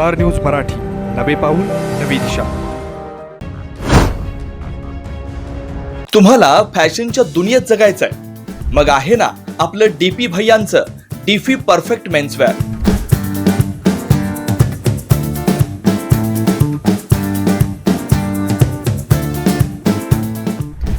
Star news Marathi. नवे पाऊल नवी दिशा. तुम्हाला फॅशनच्या दुनियेत जगायचंय. मग आहे ना आपलं डीपी भैयांचं डीफी परफेक्ट मेन्सवेअर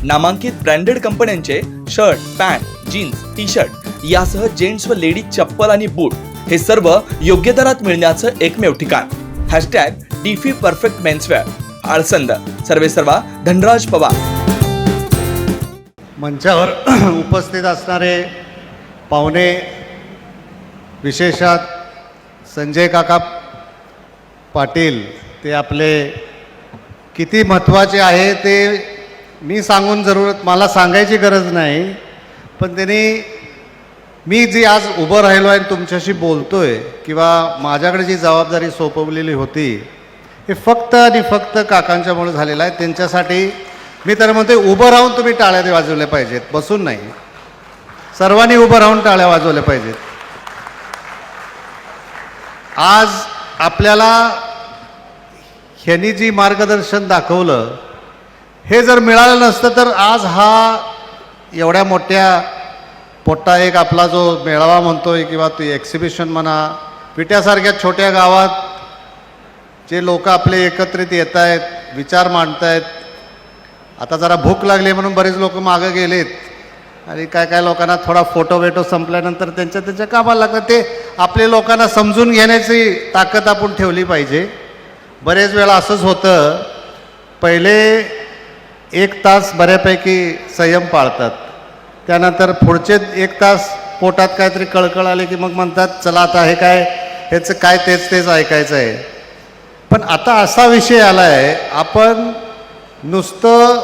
नामांकित ब्रँडेड कंपन्यांचे shirt pant jeans T shirt यासह जेंट्स व लेडीज चप्पल आणि बूट हे सर्व योग्य दरात मिळण्याचं एकमेव ठिकाण. Hashtag D P perfect menswear Alsand. सर्वे सर्वा धनराज पवार. मंचावर उपस्थित असणारे पाहुणे विशेषात संजय काका पाटील ते आपले किती महत्त्वाचे आहे ते मी सांगून जरूरत मला सांगायची गरज नाही पण त्यांनी मी जी आज उभं राहिलो आहे आणि तुमच्याशी बोलतोय किंवा माझ्याकडे जी जबाबदारी सोपवलेली होती हे फक्त आणि फक्त काकांच्यामुळे झालेलं आहे. त्यांच्यासाठी मी तर म्हणते उभं राहून तुम्ही टाळ्या वाजवल्या पाहिजेत बसून नाही. सर्वांनी उभं राहून टाळ्या वाजवल्या पाहिजेत. आज आपल्याला ह्यांनी जी मार्गदर्शन दाखवलं हे जर मिळालं नसतं तर आज हा एवढ्या मोठ्या पोट्टा एक आपला जो मेळावा म्हणतोय किंवा ती एक्झिबिशन म्हणा विट्यासारख्या छोट्या गावात जे लोक आपले एकत्रित येत आहेत विचार मांडत आहेत आता जरा भूक लागली म्हणून बरेच लोक मागं गेलेत. आणि काय काय लोकांना थोडा फोटो वेटो संपल्यानंतर त्यांच्या त्यांच्या कामाला लागतात. ते आपले लोकांना समजून घेण्याची ताकद आपण ठेवली पाहिजे. बरेच वेळा असंच होतं. पहिले एक तास बऱ्यापैकी संयम पाळतात. त्यानंतर पुढचे एक तास पोटात काहीतरी कळकळ आले की मग म्हणतात चला आता हे काय ह्याचं काय तेच तेच ऐकायचं आहे. पण आता असा विषय आला आहे आपण नुसतं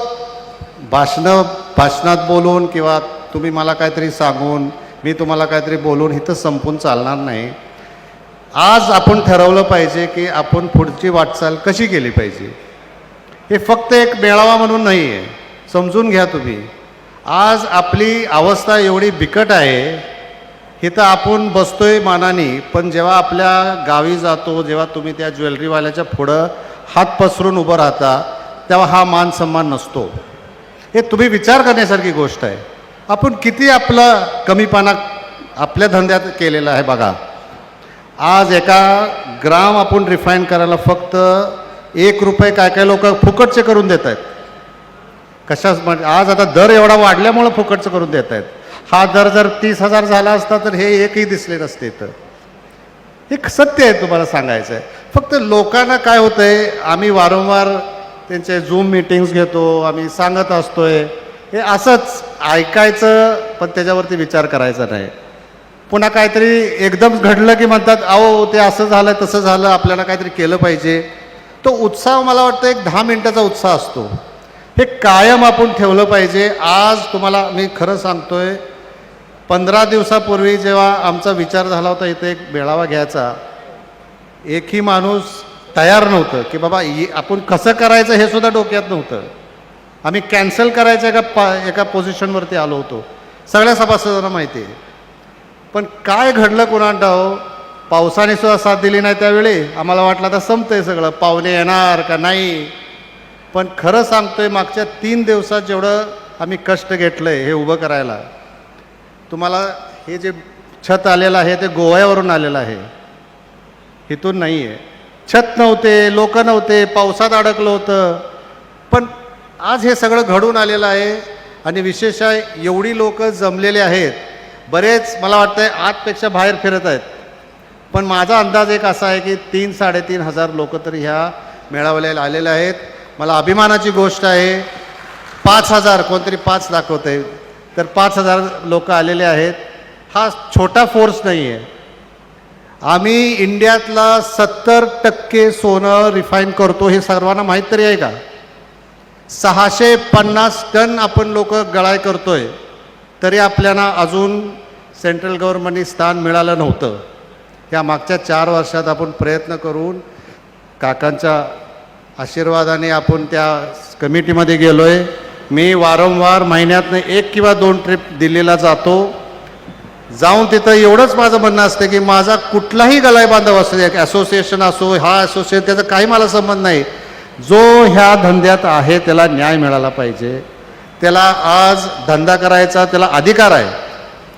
भाषणं भाषणात बोलून किंवा तुम्ही मला काहीतरी सांगून मी तुम्हाला काहीतरी बोलून इथं संपून चालणार नाही. आज आपण ठरवलं पाहिजे की आपण पुढची वाटचाल कशी केली पाहिजे. हे फक्त एक मेळावा म्हणून नाही आहे समजून घ्या तुम्ही. आज आपली अवस्था एवढी बिकट आहे इथं आपण बसतोय मानानी पण जेव्हा आपल्या गावी जातो जेव्हा तुम्ही त्या ज्वेलरीवाल्याच्या पुढं हात पसरून उभं राहता तेव्हा हा मान सन्मान नसतो. हे तुम्ही विचार करण्यासारखी गोष्ट आहे. आपण किती आपलं कमीपणा आपल्या धंद्यात केलेला आहे बघा. आज एका ग्राम आपण रिफाईन करायला फक्त एक रुपये काय काय लोक फुकटचे करून देत आहेत कशाच म्हणजे आज आता दर एवढा वाढल्यामुळं फुकटचं करून देत आहेत. हा दर जर तीस हजार झाला असता तर हे एकही दिसले नसते तर एक सत्य आहे तुम्हाला सांगायचं आहे. फक्त लोकांना काय होतं आहे आम्ही वारंवार त्यांचे झूम मिटिंग्स घेतो आम्ही सांगत असतोय. हे असंच ऐकायचं पण त्याच्यावरती विचार करायचा नाही. पुन्हा काहीतरी एकदम घडलं की म्हणतात अहो ते असं झालं तसं झालं आपल्याला काहीतरी केलं पाहिजे. तो उत्साह मला वाटतं एक दहा मिनटाचा उत्साह असतो. हे कायम आपण ठेवलं पाहिजे. आज तुम्हाला मी खरं सांगतोय पंधरा दिवसापूर्वी जेव्हा आमचा विचार झाला होता इथे एक मेळावा घ्यायचा एकही माणूस तयार नव्हतं की बाबा आपण कसं करायचं हे सुद्धा डोक्यात नव्हतं. आम्ही कॅन्सल करायचं एका पा एका पोझिशनवरती आलो होतो. सगळ्या सभासदांना माहिती आहे. पण काय घडलं कुणाला पावसाने सुद्धा साथ दिली नाही त्यावेळी. आम्हाला वाटलं आता संपतंय सगळं. पाहुणे येणार का नाही? पण खरं सांगतोय मागच्या तीन दिवसात जेवढं आम्ही कष्ट घेतलं आहे हे उभं करायला तुम्हाला हे जे छत आलेलं आहे ते गोव्यावरून आलेलं आहे. इथून नाही आहे छत नव्हते लोक नव्हते पावसात अडकलं होतं. पण आज हे सगळं घडून आलेलं आहे आणि विशेष एवढी लोक जमलेले आहेत. बरेच मला वाटतं आतपेक्षा बाहेर फिरत आहेत. पण माझा अंदाज एक असा आहे की तीन साडेतीन हजार लोक तरी ह्या मेळाव्याला आलेले आहेत. मला अभिमानाची गोष्ट आहे. पाच हजार कोणतरी पाच दाखवते तर पाच हजार लोक आलेले आहेत. हा छोटा फोर्स नाही आहे आम्ही इंडियातला सत्तर टक्के सोनं रिफाईन करतो हे सर्वांना माहीत तरी आहे का? सहाशे पन्नास टन आपण लोक गळाय करतोय. तरी आपल्याला अजून सेंट्रल गव्हर्नमेंटनी स्थान मिळालं नव्हतं. या मागच्या चार वर्षात आपण प्रयत्न करून काकांच्या आशीर्वादाने आपण त्या कमिटीमध्ये गेलो आहे मी वारंवार महिन्यातनं एक किंवा दोन ट्रिप दिल्लीला जातो. जाऊन तिथं एवढंच माझं म्हणणं असतं की माझा कुठलाही गलाय बांधव असू दे असोसिएशन असो हा असोसिएशन त्याचा काही मला संबंध नाही. जो ह्या धंद्यात आहे त्याला न्याय मिळाला पाहिजे. त्याला आज धंदा करायचा त्याला अधिकार आहे.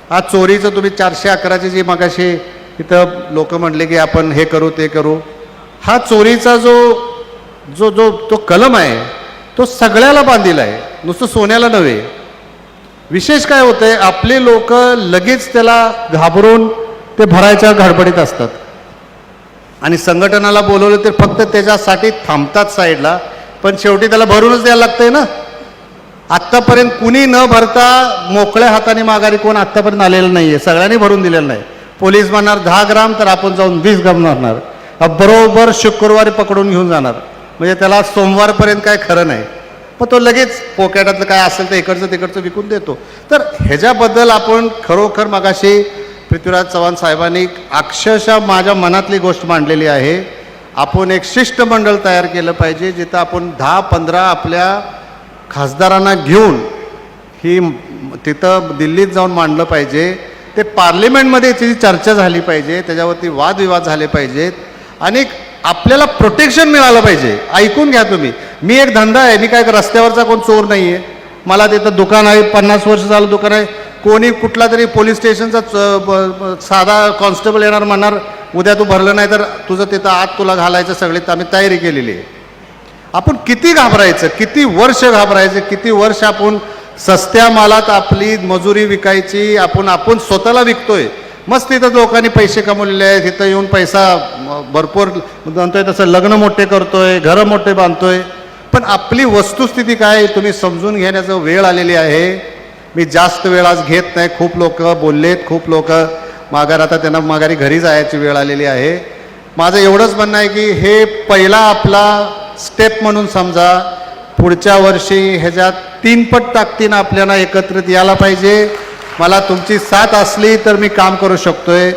आज चोरीचं तुम्ही चारशे अकराची जी मगाशी इथं लोक म्हणले की आपण हे करू ते करू. हा चोरीचा जो जो जो तो कलम आहे तो सगळ्याला बांधील आहे. नुसतं सोन्याला नव्हे. विशेष काय होतंय आपले लोक लगेच त्याला घाबरून ते भरायच्या घडबडीत असतात. आणि संघटनाला बोलवलं तर फक्त त्याच्यासाठी थांबतात साईडला पण शेवटी त्याला भरूनच द्यायला लागतंय ना. आत्तापर्यंत कुणी न भरता मोकळ्या हाताने माघारी कोण आत्तापर्यंत आलेलं नाही आहे सगळ्यांनी भरून दिलेलं नाही. पोलीस म्हणणार दहा ग्राम तर आपण जाऊन वीस ग्राम मारणार. बरोबर शुक्रवारी पकडून घेऊन जाणार. म्हणजे त्याला सोमवारपर्यंत काय खरं नाही. मग तो लगेच पोकॅटातलं काय असेल तर इकडचं तिकडचं विकून देतो. तर ह्याच्याबद्दल आपण खरोखर मगाशी पृथ्वीराज चव्हाण साहेबांनी अक्षरशः माझ्या मनातली गोष्ट मांडलेली आहे. आपण एक शिष्टमंडळ तयार केलं पाहिजे जिथं आपण दहा पंधरा आपल्या खासदारांना घेऊन ही तिथं दिल्लीत जाऊन मांडलं पाहिजे. ते पार्लिमेंटमध्ये तिची चर्चा झाली पाहिजे त्याच्यावरती वादविवाद झाले पाहिजेत. आणि आपल्याला प्रोटेक्शन मिळालं पाहिजे. ऐकून घ्या तुम्ही. मी एक धंदा आहे. मी काय रस्त्यावरचा कोण चोर नाही आहे मला तिथं दुकान आहे. पन्नास वर्ष झालं दुकान आहे. कोणी कुठला तरी पोलीस स्टेशनचा च- ब- साधा कॉन्स्टेबल येणार म्हणणार उद्या तू भरलं नाही तर तुझं तिथं आत तुला घालायचं सगळी आम्ही तयारी केलेली आहे. आपण किती घाबरायचं? किती वर्ष घाबरायचं? किती वर्ष आपण सस्त्या मालात आपली मजुरी विकायची आपण आपण स्वतःला विकतोय. मस्त तिथं लोकांनी पैसे कमवलेले आहेत. तिथं येऊन पैसा भरपूर म्हणतोय तसं लग्न मोठे करतोय घरं मोठे बांधतोय. पण आपली वस्तुस्थिती काय? आहे तुम्ही समजून घेण्याचं वेळ आलेली आहे. मी जास्त वेळ आज घेत नाही. खूप लोक बोललेत खूप लोक माघार आता त्यांना माघारी घरी जायची वेळ आलेली आहे. माझं एवढंच म्हणणं आहे की हे पहिला आपला स्टेप म्हणून समजा पुढच्या वर्षी ह्याच्यात तीनपट ताकदीनं आपल्याला एकत्रित यायला पाहिजे. मला तुमची साथ असली तर मी काम करू शकतोय.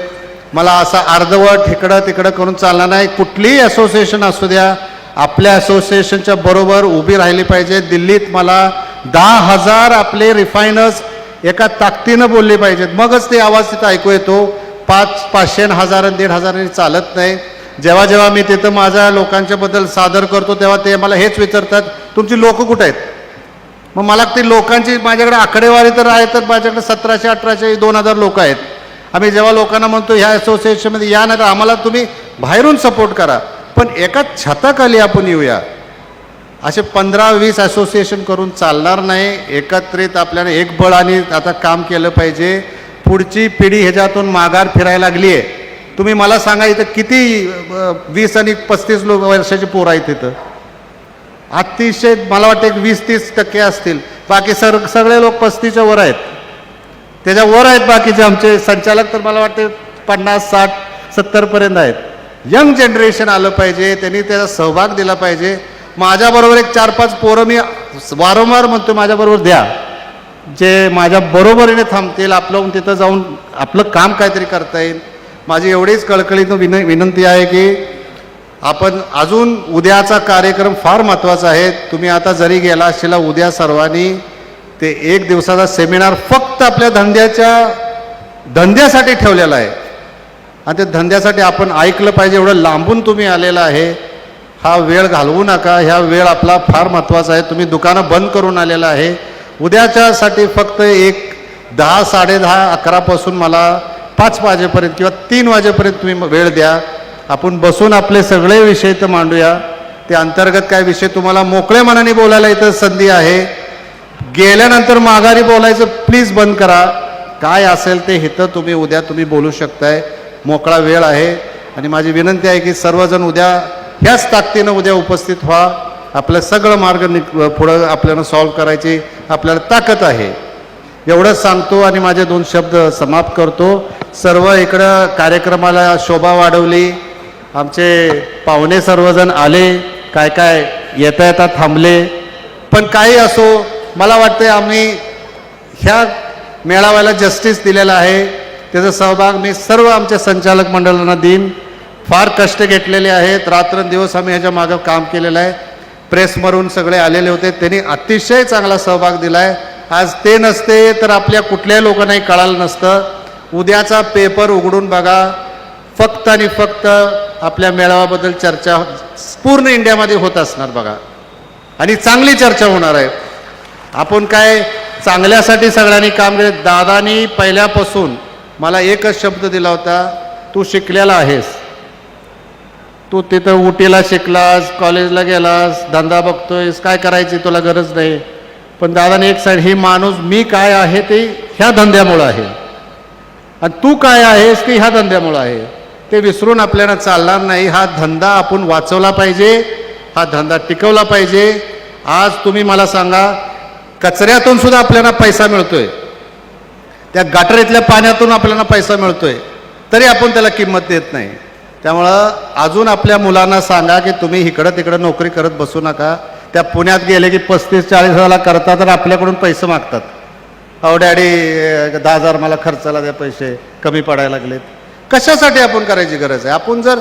मला असं अर्धवट इकडं तिकडं करून चालणार नाही. कुठलीही असोसिएशन असू द्या आपल्या असोसिएशनच्या बरोबर उभी राहिली पाहिजे. दिल्लीत मला दहा हजार आपले रिफायनर्स एका ताकदीनं बोलले पाहिजेत. मगच ते आवाज तिथं ऐकू येतो. पाच पाचशे हजार दीड हजारांनी चालत नाही. जेव्हा जेव्हा मी तिथं माझ्या लोकांच्याबद्दल सादर करतो तेव्हा ते मला हेच विचारतात तुमची लोकं कुठं आहेत? मग मला ती लोकांची माझ्याकडे आकडेवारी तर आहे तर माझ्याकडे सतराशे अठराशे दोन हजार लोक आहेत. आम्ही जेव्हा लोकांना म्हणतो ह्या असोसिएशनमध्ये या नाही तर आम्हाला तुम्ही बाहेरून सपोर्ट करा. पण एका छताखाली आपण येऊया. असे पंधरा वीस असोसिएशन करून चालणार नाही. एकत्रित आपल्याला एक बळ आणि आता काम केलं पाहिजे. पुढची पिढी ह्याच्यातून माघार फिरायला लागली आहे. तुम्ही मला सांगा इथं किती वीस आणि पस्तीस लोक वर्षाची पोरं आहेत तिथं अतिशय मला वाटतं एक वीस तीस टक्के असतील. बाकी सर सगळे लोक पस्तीच्या वर आहेत. त्याच्या वर आहेत बाकीचे आमचे संचालक तर मला वाटते पन्नास साठ सत्तरपर्यंत आहेत. यंग जनरेशन आलं पाहिजे त्यांनी त्याचा सहभाग दिला पाहिजे. माझ्याबरोबर एक चार पाच पोरं मी वारंवार म्हणतो माझ्याबरोबर द्या. जे माझ्या बरोबरीने थांबतील आपलं तिथं जाऊन आपलं काम काहीतरी करता येईल. माझी एवढीच कळकळीनं विन विनंती आहे की आपण अजून उद्याचा कार्यक्रम फार महत्त्वाचा आहे. तुम्ही आता जरी गेला असलेला उद्या सर्वांनी ते एक दिवसाचा सेमिनार फक्त आपल्या धंद्याच्या धंद्यासाठी ठेवलेला आहे. आणि ते धंद्यासाठी आपण ऐकलं पाहिजे एवढं लांबून तुम्ही आलेला आहे. हा वेळ घालवू नका ह्या वेळ आपला फार महत्त्वाचा आहे. तुम्ही दुकानं बंद करून आलेला आहे. उद्याच्यासाठी फक्त एक दहा साडेदहा अकरापासून मला पाच वाजेपर्यंत किंवा तीन वाजेपर्यंत तुम्ही वेळ द्या. आपण बसून आपले सगळे विषय तर मांडूया. ते अंतर्गत काय विषय? तुम्हाला मोकळ्या मनाने बोलायला इथं संधी आहे. गेल्यानंतर माघारी बोलायचं प्लीज बंद करा. काय असेल ते इथं तुम्ही उद्या तुम्ही बोलू शकताय. मोकळा वेळ आहे. आणि माझी विनंती आहे की सर्वजण उद्या ह्याच ताकदीनं उद्या उपस्थित व्हा. आपलं सगळं मार्ग नि पुढं आपल्याला सॉल्व्ह करायची आपल्याला ताकद आहे. एवढंच सांगतो आणि माझे दोन शब्द समाप्त करतो. सर्व इकडं कार्यक्रमाला शोभा वाढवली. आमचे पाहुणे सर्वजण आले काय काय येता येता थांबले. पण काही असो मला वाटते आम्ही ह्या मेळाव्याला जस्टिस दिलेला आहे. त्याचा सहभाग मी सर्व आमच्या संचालक मंडळांना देईन. फार कष्ट घेतलेले आहेत. रात्रंदिवस आम्ही ह्याच्या मागं काम केलेलं आहे. प्रेसमरून सगळे आलेले होते. त्यांनी अतिशय चांगला सहभाग दिला आहे आज ते नसते तर आपल्या कुठल्याही लोकांनाही कळालं नसतं. उद्याचा पेपर उघडून बघा. फक्त आणि फक्त आपल्या मेळाव्याबद्दल चर्चा पूर्ण इंडियामध्ये होत असणार बघा. आणि चांगली चर्चा होणार आहे. आपण काय चांगल्यासाठी सगळ्यांनी काम केले. दादानी पहिल्यापासून मला एकच शब्द दिला होता तू शिकलेला आहेस. तू तिथं उटीला शिकलास कॉलेजला गेलास धंदा बघतोयस काय करायची तुला गरज नाही. पण दादाने एक साईड ही माणूस मी काय आहे ते ह्या धंद्यामुळं आहे. आणि तू काय आहेस ते ह्या धंद्यामुळं आहे. ते विसरून आपल्याला चालणार नाही. हा धंदा आपण वाचवला पाहिजे. हा धंदा टिकवला पाहिजे. आज तुम्ही मला सांगा कचऱ्यातून सुद्धा आपल्याला पैसा मिळतोय. त्या गटारीतल्या पाण्यातून आपल्याला पैसा मिळतोय. तरी आपण त्याला किंमत देत नाही. त्यामुळं अजून आपल्या मुलांना सांगा की तुम्ही इकडं तिकडं नोकरी करत बसू नका. त्या पुण्यात गेले की पस्तीस चाळीस हजारला करतात तर आपल्याकडून पैसे मागतात. अहो डॅडी दहा हजार मला खर्चाला द्या पैसे. कमी पडायला लागलेत. कशासाठी आपण करायची गरज आहे? आपण जर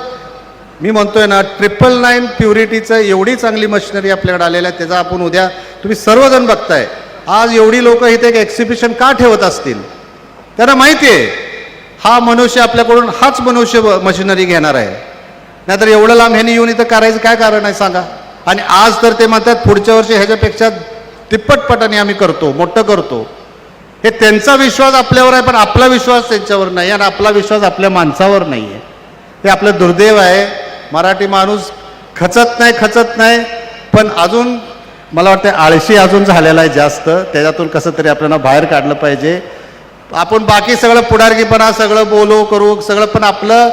मी म्हणतोय ना ट्रिपल नाईन प्युरिटीचं एवढी चांगली मशिनरी आपल्याकडे आलेलं आहे त्याचा आपण उद्या तुम्ही सर्वजण बघताय. आज एवढी लोक इथे एक एक्झिबिशन का ठेवत असतील? त्यांना माहिती आहे. हा मनुष्य आपल्याकडून हाच मनुष्य मशिनरी घेणार आहे. नाहीतर एवढं लांब ह्यानी येऊन इथं करायचं काय कारण आहे सांगा? आणि आज तर ते म्हणतात पुढच्या वर्षी ह्याच्यापेक्षा तिप्पटपटाने आम्ही करतो मोठं करतो. हे त्यांचा विश्वास आपल्यावर आहे पण आपला विश्वास त्यांच्यावर नाही आणि आपला विश्वास आपल्या माणसावर नाही आहे. हे आपलं दुर्दैव आहे. मराठी माणूस खचत नाही खचत नाही पण अजून मला वाटतं आळशी अजून झालेला आहे जास्त. त्याच्यातून कसं तरी आपल्याला बाहेर काढलं पाहिजे. आपण बाकी सगळं पुढारकीपणा सगळं बोलो करू सगळं पण आपलं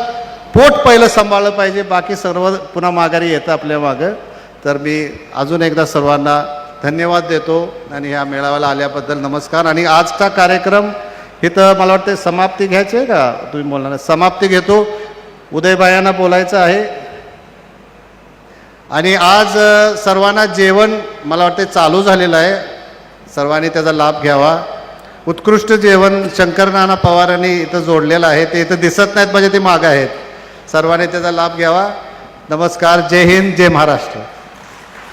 पोट पहिलं सांभाळलं पाहिजे. बाकी सर्व पुन्हा माघारी येतं आपल्या मागं. तर मी अजून एकदा सर्वांना धन्यवाद देतो आणि ह्या मेळाव्याला आल्याबद्दल नमस्कार. आणि आजचा कार्यक्रम इथं मला वाटतं समाप्ती घ्यायची आहे का? तुम्ही बोलणार समाप्ती घेतो. उदयबायांना बोलायचं आहे. आणि आज सर्वांना जेवण मला वाटते चालू झालेलं आहे. सर्वांनी त्याचा लाभ घ्यावा. उत्कृष्ट जेवण शंकर नाना पवारांनी इथं जोडलेलं आहे. ते इथं दिसत नाहीत म्हणजे ते मागं आहेत. सर्वांनी त्याचा लाभ घ्यावा. नमस्कार. जय हिंद जय महाराष्ट्र.